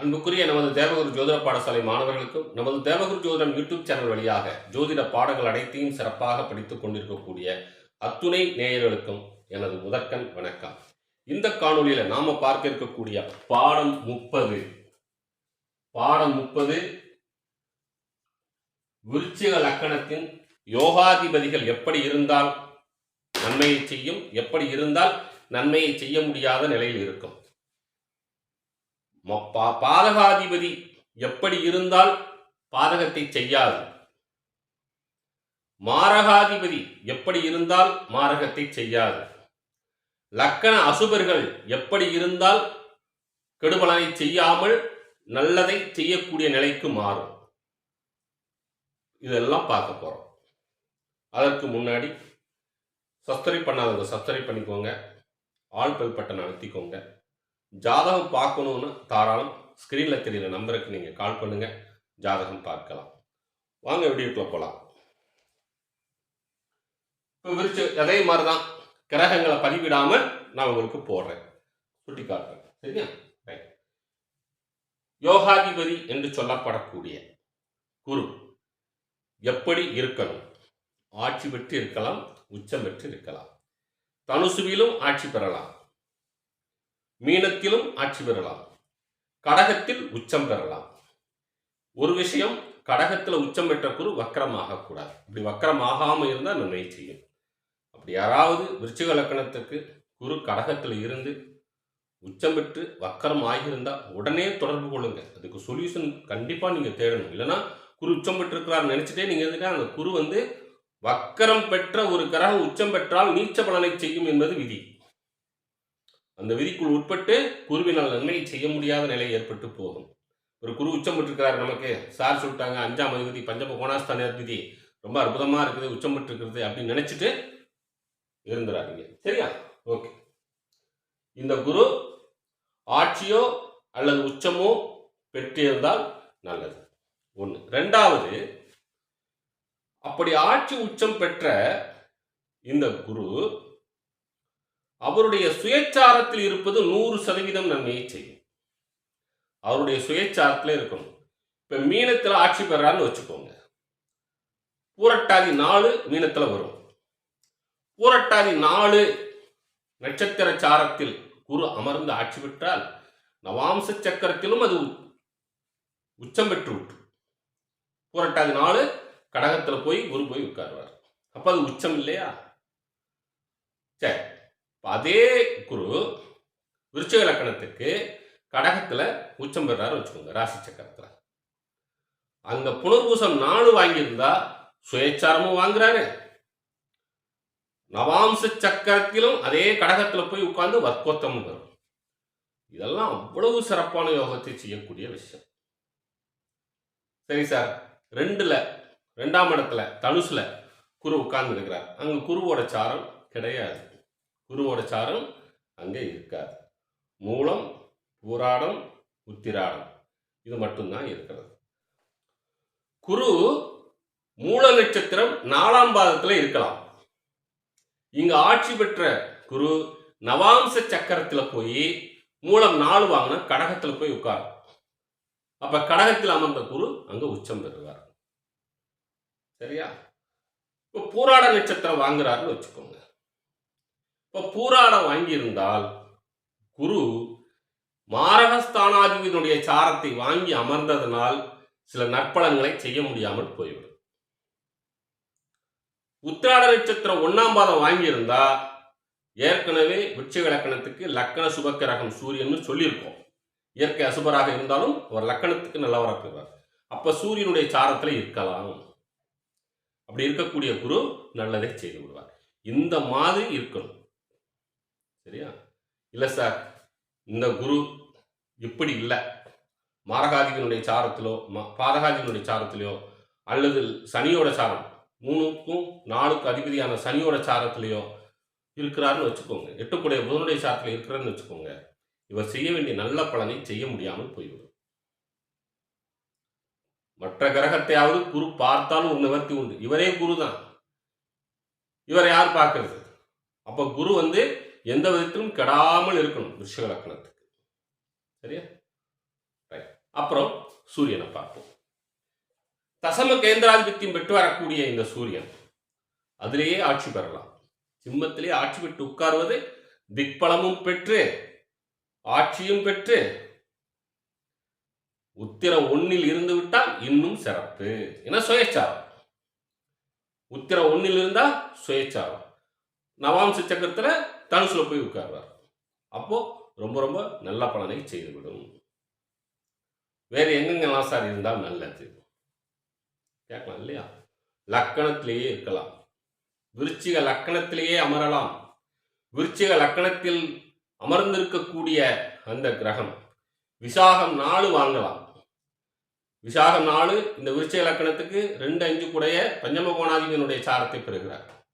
அன்புக்குரிய நமது தேவகுரு ஜோதிட பாடசாலை மாணவர்களுக்கும் நமது தேவகுரு ஜோதிடம் யூடியூப் சேனல் வழியாக ஜோதிட பாடங்கள் அனைத்தையும் சிறப்பாக படித்துக் கொண்டிருக்கக்கூடிய அத்துணை நேயர்களுக்கும் எனது முதற்கண் வணக்கம். இந்த காணொலியில நாம பார்க்க இருக்கக்கூடிய பாடம் முப்பது. பாடம் முப்பது. விருச்சிக லக்கணத்தின் யோகாதிபதிகள் எப்படி இருந்தால் நன்மையை செய்யும் எப்படி இருந்தால் நன்மையை செய்ய முடியாத நிலையில் இருக்கும். பாதகாதிபதி எப்படி இருந்தால் பாதகத்தை செய்யாது. மாரகாதிபதி எப்படி இருந்தால் மாரகத்தை செய்யாது. லக்கண அசுபர்கள் எப்படி இருந்தால் கெடுபலனை செய்யாமல் நல்லதை செய்யக்கூடிய நிலைக்கு மாறும். இதெல்லாம் பார்க்க போறோம். அதற்கு முன்னாடி சப்ஸ்கிரைப் பண்ணாதவங்க சப்ஸ்கிரைப் பண்ணிக்கோங்க. ஆல் பெல் பட்டன் அழுத்திக்கோங்க. ஜாதகம் பார்க்கணும்னு தாராளம் ஸ்க்ரீனில் தெரியிற நம்பருக்கு நீங்கள் கால் பண்ணுங்கள் ஜாதகம் பார்க்கலாம். வாங்க வீடியோக்குள்ள போகலாம் இப்போ விரிச்சு அதே மாதிரி தான் கிரகங்களை பதிவிடாமல் நான் உங்களுக்கு போடுறேன். சுட்டி காட்டுறேன் சரியா யோகாதிபதி என்று சொல்லப்படக்கூடிய குரு எப்படி இருக்கணும்? ஆட்சி பெற்று இருக்கலாம் உச்சம் பெற்று இருக்கலாம். தனுசுவிலும் ஆட்சி பெறலாம். மீனத்திலும் ஆட்சி பெறலாம். கடகத்தில் உச்சம் பெறலாம். ஒரு விஷயம் கடகத்தில் உச்சம் பெற்ற குரு வக்கரமாகக்கூடாது இப்படி வக்கரமாகாமல் இருந்தால் நன்மை செய்யும். அப்படி யாராவது விருச்சிக லக்கணத்துக்கு குரு கடகத்தில் இருந்து உச்சம் பெற்று வக்கரம் ஆகியிருந்தால் உடனே தொடர்பு கொள்ளுங்க. அதுக்கு சொல்யூஷன் கண்டிப்பாக நீங்கள் தேடணும். இல்லைன்னா குரு உச்சம் பெற்றிருக்கிறார் நினச்சிட்டே நீங்கள் இருந்துட்டா அந்த குரு வந்து வக்கரம் பெற்ற ஒரு கிரகம் உச்சம் பெற்றால் நீச்ச பலனை செய்யும் என்பது விதி. அந்த விதிக்குள் உட்பட்டு குருவினால் நன்மையை செய்ய முடியாத நிலை ஏற்பட்டு போகும். ஒரு குரு உச்சம் பெற்றிருக்கிறார் நமக்கு. சார் சொல்லிட்டாங்க அஞ்சாம் அதிபதி பஞ்சம கோணாஸ்தான அதிபதி. ரொம்ப அற்புதமாக இருக்குது உச்சம் பெற்றிருக்கிறது அப்படின்னு நினைச்சிட்டு இருந்துடாதீங்க சரியா? ஓகே. இந்த குரு ஆட்சியோ அல்லது உச்சமோ பெற்றிருந்தால் நல்லது. ஒன்று ரெண்டாவது அப்படி ஆட்சி உச்சம் பெற்ற இந்த குரு அவருடைய சுயச்சாரத்தில் இருப்பது நூறு சதவீதம் நன்மையை செய்யும். அவருடைய சுயச்சாரத்தில் இருக்கணும். இப்ப மீனத்தில் ஆட்சி பெறான்னு வச்சுக்கோங்க. பூரட்டாதி நாலு மீனத்தில் வரும். பூரட்டாதி நாலு நட்சத்திர சாரத்தில் குரு அமர்ந்து ஆட்சி பெற்றால் நவாம்ச சக்கரத்திலும் அது உச்சம் பெற்று விட்டு பூரட்டாதி நாலு கடகத்தில் போய் குரு போய் உட்காருவார். அப்போ அது உச்சம் இல்லையா? சரி. அதே குரு விருச்சிக லக்கணத்துக்கு கடகத்துல உச்சம் பெறாரு வச்சுக்கோங்க ராசி சக்கரத்துல. அங்கே புனர்பூசம் நாலு வாங்கியிருந்தா சுயச்சாரமும் வாங்குறாரு. நவாம்ச சக்கரத்திலும் அதே கடகத்துல போய் உட்கார்ந்து வர்க்கோத்தம் வரும். இதெல்லாம் அவ்வளவு சிறப்பான யோகத்தை செய்யக்கூடிய விஷயம். சரி சார் ரெண்டுல ரெண்டாம் இடத்துல தனுசுல குரு உட்கார்ந்து இருக்கிறார் அங்க குருவோட சாரம் கிடையாது. குருவோட சாரம் அங்கே இருக்காது. மூலம் பூராடம் உத்திராடம். இது மட்டும்தான் இருக்கிறது. குரு மூல நட்சத்திரம் நாலாம் பாதத்துல இருக்கலாம். இங்க ஆட்சி பெற்ற குரு நவாம்ச சக்கரத்துல போய் மூலம் நாலு வாங்கினா கடகத்துல போய் உட்காரும். அப்ப கடகத்தில் அமர்ந்த குரு அங்க உச்சம் பெறுவார். சரியா? இப்போ பூராட நட்சத்திரம் வாங்குறாருன்னு வச்சுக்கோங்க. இப்போ பூராடம் வாங்கியிருந்தால் குரு மாரகஸ்தானாதிபதியினுடைய சாரத்தை வாங்கி அமர்ந்ததனால் சில நற்பலன்களை செய்ய முடியாமல் போய்விடும். உத்திராட நட்சத்திரம் ஒன்னாம் பாதம் வாங்கியிருந்தா ஏற்கனவே விருச்சிக லக்கணத்துக்கு லக்கண சுபக்கிரகம் சூரியன் சொல்லியிருக்கோம். இயற்கை அசுபராக இருந்தாலும் அவர் லக்கணத்துக்கு நல்லவராக இருக்கிறார். அப்போ சூரியனுடைய சாரத்தில் இருக்கலாம். அப்படி இருக்கக்கூடிய குரு நல்லதை செய்து விடுவார். இந்த மாதிரி இருக்கணும். சரியா? இல்லை சார் இந்த குரு இப்படி இல்லை. மாரகாதிகனுடைய சாரத்திலோ பாதகாதிகனுடைய சாரத்திலையோ அல்லது சனியோட சாரம் மூணுக்கும் நாலுக்கும் அதிபதியான சனியோட சாரத்திலையோ இருக்கிறாருன்னு வச்சுக்கோங்க. எட்டுக்குடைய புதனுடைய சாரத்தில் இருக்கிறாருன்னு வச்சுக்கோங்க. இவர் செய்ய வேண்டிய நல்ல பலனை செய்ய முடியாமல் போய்விடும். மற்ற கிரகத்தையாவது குரு பார்த்தாலும் ஒரு நிவர்த்தி உண்டு. இவரே குரு தான் இவரை யார் பார்க்கறது? அப்போ குரு வந்து எந்த விதத்திலும் கெடாமல் இருக்கணும் விஷய லக்னத்துக்கு. சரியா? ரைட் அப்புறம் சூரியனை பார்ப்போம். தசம கேந்திராதிபத்தியம் பெற்று வரக்கூடிய இந்த சூரியன் அதிலேயே ஆட்சி பெறலாம். சிம்மத்திலேயே ஆட்சி பெற்று உட்கார்வது திக்பலமும் பெற்று ஆட்சியும் பெற்று உத்திரம் ஒன்னில் இருந்து விட்டால் இன்னும் சிறப்பு. ஏன்னா சுயச்சாரம். உத்திரம் ஒன்னில் இருந்தால் சுயச்சாரம். நவாம்ச சக்கரத்தில் தனுசில் போய் உட்கார்றார். அப்போது ரொம்ப ரொம்ப நல்ல பலனை செய்துவிடும். வேறு எங்கெங்கெல்லாம் சார் இருந்தால் நல்லது? கேட்கலாம் இல்லையா? லக்கணத்திலேயே இருக்கலாம். விருச்சிக லக்கணத்திலேயே அமரலாம். விருச்சிக லக்கணத்தில் அமர்ந்திருக்கக்கூடிய அந்த கிரகம் விசாகம் நாலு வாங்கலாம். விசாகம் நாலு இந்த விருச்சிக லக்கணத்துக்கு ரெண்டு அஞ்சு கூடைய பஞ்சம கோணாதிபதியினுடைய சாரத்தை பெறுகிறார்.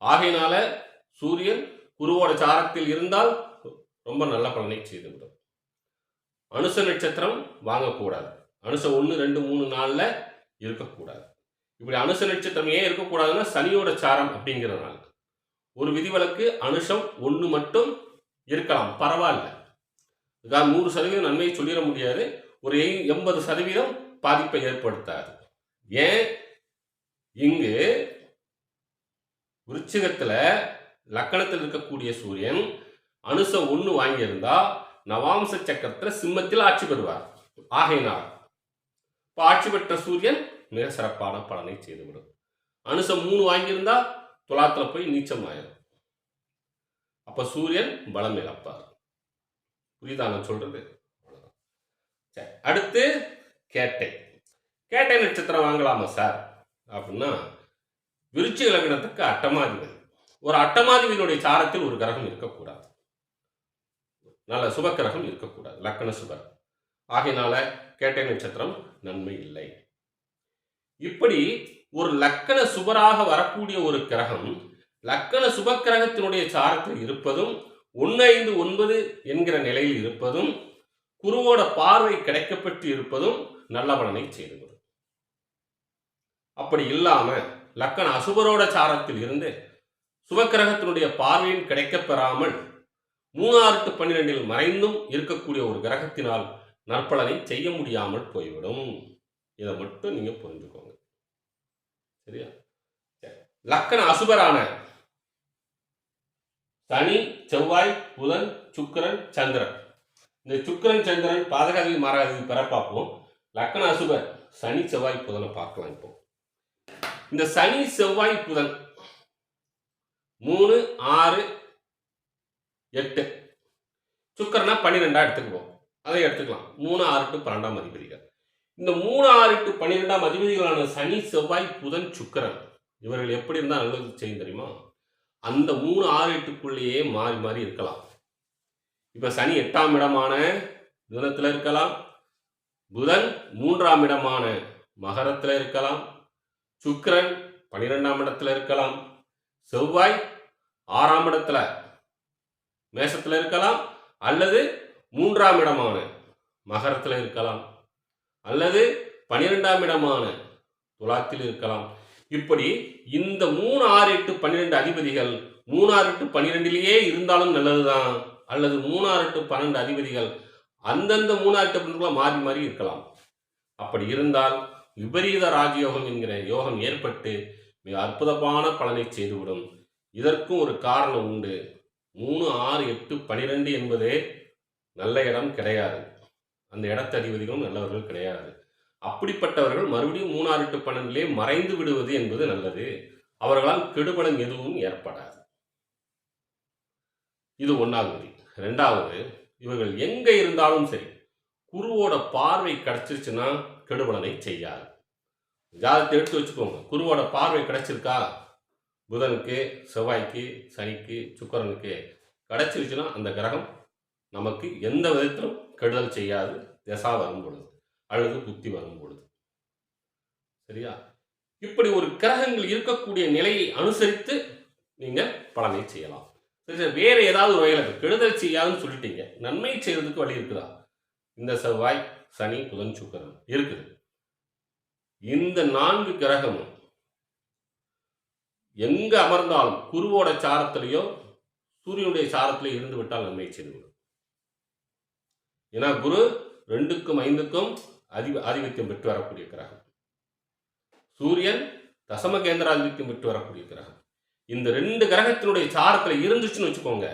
ஆகையினால சூரியன் குருவோட சாரத்தில் இருந்தால் ரொம்ப நல்ல பலனை செய்துவிடும் அனுச நட்சத்திரம் வாங்கக்கூடாது. அனுச ஒன்று ரெண்டு மூணு நாளில் இருக்கக்கூடாது. இப்படி அனுச நட்சத்திரம் ஏன் இருக்கக்கூடாதுன்னா சனியோட சாரம் அப்படிங்கிறதுனால. ஒரு விதிவிலக்கு அனுஷம் ஒன்று மட்டும் இருக்கலாம். பரவாயில்ல. இதான் நூறு சதவீதம் நன்மையை சொல்லிட முடியாது. ஒரு எண்பது சதவீதம் பாதிப்பை ஏற்படுத்தாது. ஏன்? இங்கு விருச்சிகத்தில் லக்கணத்தில் இருக்கக்கூடிய சூரியன் அனுச ஒன்று வாங்கியிருந்தா நவாம்ச சக்கரத்துல சிம்மத்தில் ஆட்சி பெறுவார். ஆகையினால் இப்போ ஆட்சி பெற்ற சூரியன் மிக சிறப்பான பலனை செய்துவிடும். அனுசம் மூணு வாங்கியிருந்தா துலாத்துல போய் நீச்சம் ஆயிடும் அப்ப சூரியன் பலம் இழப்பார். புரியுதா நான் சொல்றது? சரி அடுத்து கேட்டை. கேட்டை நட்சத்திரம் வாங்கலாமா சார்? அப்படின்னா விருச்சி லக்னத்துக்கு அட்டமாதிபதி. ஒரு அட்டமாதிபதியினுடைய சாரத்தில் ஒரு கிரகம் இருக்கக்கூடாது. நல்ல சுப கிரகம் இருக்கக்கூடாது. லக்கண சுபர். ஆகையினால கேட்டை நட்சத்திரம் நன்மை இல்லை. இப்படி ஒரு லக்கண சுபராக வரக்கூடிய ஒரு கிரகம் லக்கண சுப கிரகத்தினுடைய சாரத்தில் இருப்பதும் ஒன்று ஐந்து ஒன்பது என்கிற நிலையில் இருப்பதும் குருவோட பார்வை கிடைக்கப்பட்டு இருப்பதும் நல்ல பலனை செய்துவிடும். அப்படி இல்லாம லக்கண அசுபரோட சாரத்தில் இருந்து சுபக்கிரகத்தினுடைய பார்வையும் கிடைக்கப் பெறாமல் மூணாறு பன்னிரெண்டில் மறைந்தும் இருக்கக்கூடிய ஒரு கிரகத்தினால் நற்பலனை செய்ய முடியாமல் போய்விடும். இதை மட்டும் நீங்க புரிஞ்சுக்கோங்க. சரியா? சரி. லக்கண அசுபரான சனி செவ்வாய் புதன் சுக்கிரன் சந்திரன். இந்த சுக்கிரன் சந்திரன் பாதகாதி மாறாதி பெற பார்ப்போம். லக்கண அசுபர் சனி செவ்வாய் புதனை பார்க்கலாம் இப்போ. இந்த சனி செவ்வாய் புதன் மூணு ஆறு எட்டு. சுக்கரனா பன்னிரெண்டா எடுத்துக்குவோம். அதை எடுத்துக்கலாம். மூணு ஆறு டு பன்னெண்டாம் அதிபதிகள் இந்த மூணு ஆறு டு பன்னிரெண்டாம் அதிபதிகளான சனி செவ்வாய் புதன் சுக்கரன் இவர்கள் எப்படி இருந்தால் நல்லது செய்யும் தெரியுமா? அந்த மூணு ஆறு எட்டுக்குள்ளேயே மாறி மாறி இருக்கலாம். இப்ப சனி எட்டாம் இடமான மிதுனத்தில் இருக்கலாம். புதன் மூன்றாம் இடமான மகரத்தில் இருக்கலாம். சுக்கரன் பன்னிரெண்டாம் இடத்துல இருக்கலாம். செவ்வாய் ஆறாம் இடத்துல. மேசத்தில் இருக்கலாம் அல்லது மூன்றாம் இடமான மகரத்தில் இருக்கலாம் அல்லது பன்னிரெண்டாம் இடமான துலாத்தில் இருக்கலாம். இப்படி இந்த மூணு ஆறு எட்டு பன்னிரெண்டு அதிபதிகள் மூணு ஆறு எட்டு பன்னிரெண்டிலேயே இருந்தாலும் நல்லதுதான் அல்லது மூணு ஆறு எட்டு பன்னெண்டு அதிபதிகள் அந்தந்த மூணு ஆறு எட்டு மாறி மாறி இருக்கலாம். அப்படி இருந்தால் விபரீத ராஜயோகம் என்கிற யோகம் ஏற்பட்டு மிக அற்புதமான பலனை செய்துவிடும். இதற்கும் ஒரு காரணம் உண்டு. மூணு ஆறு எட்டு பனிரெண்டு என்பது நல்ல இடம் கிடையாது. அந்த இடத்த அதிபதிகளும் நல்லவர்கள் கிடையாது. அப்படிப்பட்டவர்கள் மறுபடியும் மூணாறு எட்டு பன்னெண்டிலே மறைந்து விடுவது என்பது நல்லது. அவர்களால் கெடுபலன் எதுவும் ஏற்படாது. இது ஒன்றாவது விதி. ரெண்டாவது இவர்கள் எங்கே இருந்தாலும் சரி குருவோட பார்வை கிடைச்சிருச்சுன்னா கெடுபலனை செய்யாது. ஜாதகத்தை எடுத்து வச்சுக்கோங்க. குருவோட பார்வை கிடைச்சிருக்கா? புதனுக்கு செவ்வாய்க்கு சனிக்கு சுக்கிரனுக்கு கிடைச்சிருச்சுன்னா அந்த கிரகம் நமக்கு எந்த விதத்திலும் கெடுதல் செய்யாது. திசா வரும் பொழுது அல்லது புத்தி வரும் பொழுது. சரியா? இப்படி ஒரு கிரகங்கள் இருக்கக்கூடிய நிலையை அனுசரித்து நீங்க பலனை செய்யலாம். சரி சரி, வேற ஏதாவது ஒரு வகையில் கெடுதல் செய்யாதுன்னு சொல்லிட்டீங்க. நன்மை செய்கிறதுக்கு வழி இருக்குதா? இந்த செவ்வாய் சனி புதன் சுக்கிரன் இருக்குது. இந்த நான்கு கிரகமும் எங்கே அமர்ந்தாலும் குருவோட சாரத்திலேயோ சூரியனுடைய சாரத்திலேயோ இருந்து விட்டால் நன்மை செய்துவிடும் ஏன்னா குரு ரெண்டுக்கும் ஐந்துக்கும் அதி ஆதிபத்தியம் பெற்று வரக்கூடிய கிரகம். சூரியன் தசம கேந்திராதிபத்தியம் பெற்று வரக்கூடிய கிரகம். இந்த ரெண்டு கிரகத்தினுடைய சாரத்தில் இருந்துச்சுன்னு வச்சுக்கோங்க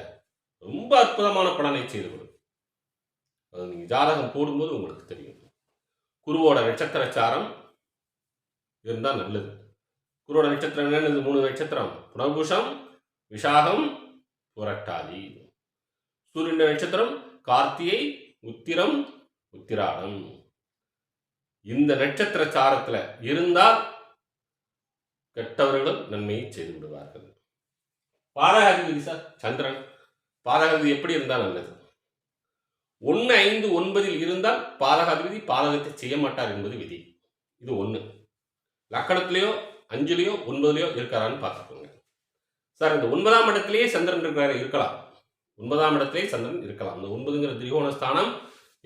ரொம்ப அற்புதமான பலனை செய்துவிடும் அது நீங்கள் ஜாதகம் போடும்போது உங்களுக்கு தெரியும். குருவோட நட்சத்திர சாரம் இருந்தால் நல்லது. குருவோட நட்சத்திரம் என்னது மூணு நட்சத்திரம். புனர்பூஷம் விஷாகம் புரட்டாதி. சூரியன் நட்சத்திரம் கார்த்திகை உத்திரம் உத்திராடம். இந்த நட்சத்திர சாரத்துல இருந்தால் கெட்டவர்களும் நன்மையை செய்து விடுவார்கள். பாதகாதிபதி சார் சந்திரன். பாதகாதிபதி எப்படி இருந்தால் நல்லது? ஒன்று ஐந்து ஒன்பதில் இருந்தால் பாதகாதிபதி பாதகத்தை செய்ய மாட்டார் என்பது விதி. இது ஒன்று லக்கணத்திலேயோ அஞ்சுலேயோ ஒன்பதுலையோ இருக்காரான்னு பார்த்துக்கோங்க. சார் இந்த ஒன்பதாம் இடத்திலேயே சந்திரன் இருக்கிறாரு இருக்கலாம். ஒன்பதாம் இடத்திலே சந்திரன் இருக்கலாம். இந்த ஒன்பதுங்கிற திரிகோண ஸ்தானம்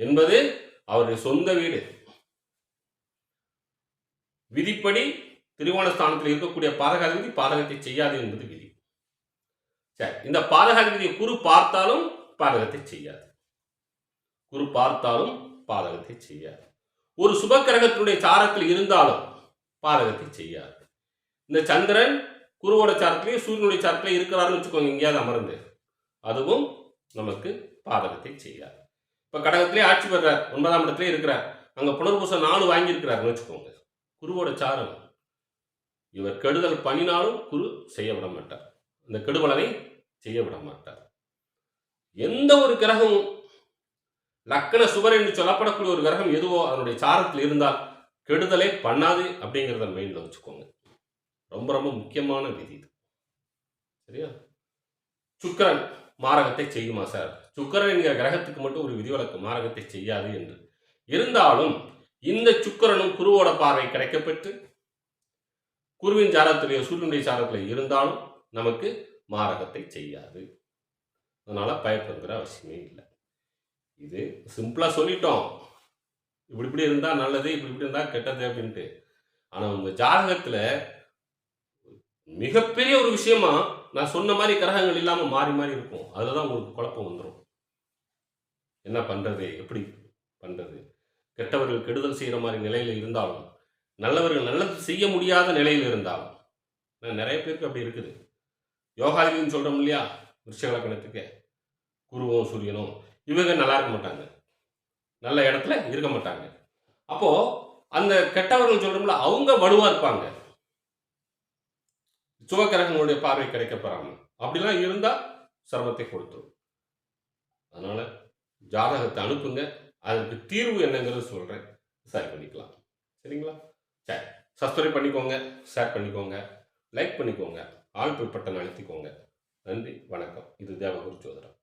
என்பது அவருடைய சொந்த வீடு. விதிப்படி திரிகோண ஸ்தானத்தில் இருக்கக்கூடிய பாதகாதிபதி பாதகத்தை செய்யாது என்பது விதி. சரி இந்த பாதகாதிபதியை குரு பார்த்தாலும் பாதகத்தை செய்யாது. குரு பார்த்தாலும் பாதகத்தை செய்யாது. ஒரு சுபக்கிரகத்தினுடைய சாரத்தில் இருந்தாலும் பாதகத்தை செய்யாது. இந்த சந்திரன் குருவோட சாரத்திலேயே சூரியனுடைய சாரத்திலே இருக்கிறாருன்னு வச்சுக்கோங்க எங்கேயாவது அமர்ந்து. அதுவும் நமக்கு பாதகத்தை செய்யாது. இப்போ கடகத்திலே ஆட்சி பெறார் ஒன்பதாம் இடத்திலே இருக்கிறார். அங்கே புனர்பூசம் நாலு வாங்கியிருக்கிறாருன்னு வச்சுக்கோங்க. குருவோட சாரம். இவர் கெடுதல் பண்ணினாலும் குரு செய்ய விட மாட்டார். அந்த கெடுபலனை செய்ய விட மாட்டார். எந்த ஒரு கிரகமும் லக்கண சுவர் என்று சொல்லப்படக்கூடிய ஒரு கிரகம் எதுவோ அதனுடைய சாரத்தில் இருந்தால் கெடுதலே பண்ணாது அப்படிங்கிறத மைண்டில் வச்சுக்கோங்க. ரொம்ப ரொம்ப முக்கியமான விதி இது. சரியா? சுக்கரன் மாரகத்தை செய்யுமா சார்? சுக்கரன் என்கிற கிரகத்துக்கு மட்டும் ஒரு விதிவிலக்கு மாரகத்தை செய்யாது என்று. இருந்தாலும் இந்த சுக்கிரனும் குருவோட பார்வை கிடைக்கப்பெற்று குருவின் சாரத்திலேயோ சூரியனுடைய சாரத்தில் இருந்தாலும் நமக்கு மாரகத்தை செய்யாது. அதனால் பயப்படுங்கிற அவசியமே இல்லை. இது சிம்பிளாக சொல்லிட்டோம். இப்படி இப்படி இருந்தால் நல்லது இப்படி இப்படி இருந்தால் கெட்டது அப்படின்ட்டு. ஆனால் உங்கள் ஜாதகத்தில் மிகப்பெரிய ஒரு விஷயமா நான் சொன்ன மாதிரி கிரகங்கள் இல்லாம மாறி மாறி இருக்கும். அதுலதான் உங்களுக்கு குழப்பம் வந்துடும் என்ன பண்றது? எப்படி பண்றது? கெட்டவர்கள் கெடுதல் செய்கிற மாதிரி நிலையில இருந்தாலும் நல்லவர்கள் நல்லது செய்ய முடியாத நிலையில் இருந்தாலும் நான் நிறைய பேருக்கு அப்படி இருக்குது. யோகாதிபதினு சொல்றோம் இல்லையா? விருஷ லக்கணத்துக்கு குருவும் சூரியனும் இவங்க நல்லா இருக்க மாட்டாங்க. நல்ல இடத்துல இருக்க மாட்டாங்க. அப்போ அந்த கெட்டவர்கள் சொல்றோம்ல அவங்க வலுவா இருப்பாங்க. சுபக்கிரகங்களுடைய பார்வை கிடைக்கப்பெறாம அப்படிலாம் இருந்தால் சிரமத்தை கொடுத்துரும். அதனால் ஜாதகத்தை அனுப்புங்க. அதற்கு தீர்வு என்னங்கிறது சொல்கிறேன் சரி பண்ணிக்கலாம். சரிங்களா? சரி. சப்ஸ்கிரைப் பண்ணிக்கோங்க ஷேர் பண்ணிக்கோங்க லைக் பண்ணிக்கோங்க ஆள் பட்டன் அழுத்திக்கோங்க. நன்றி வணக்கம். இது தேவகுரு ஜோதிடம்.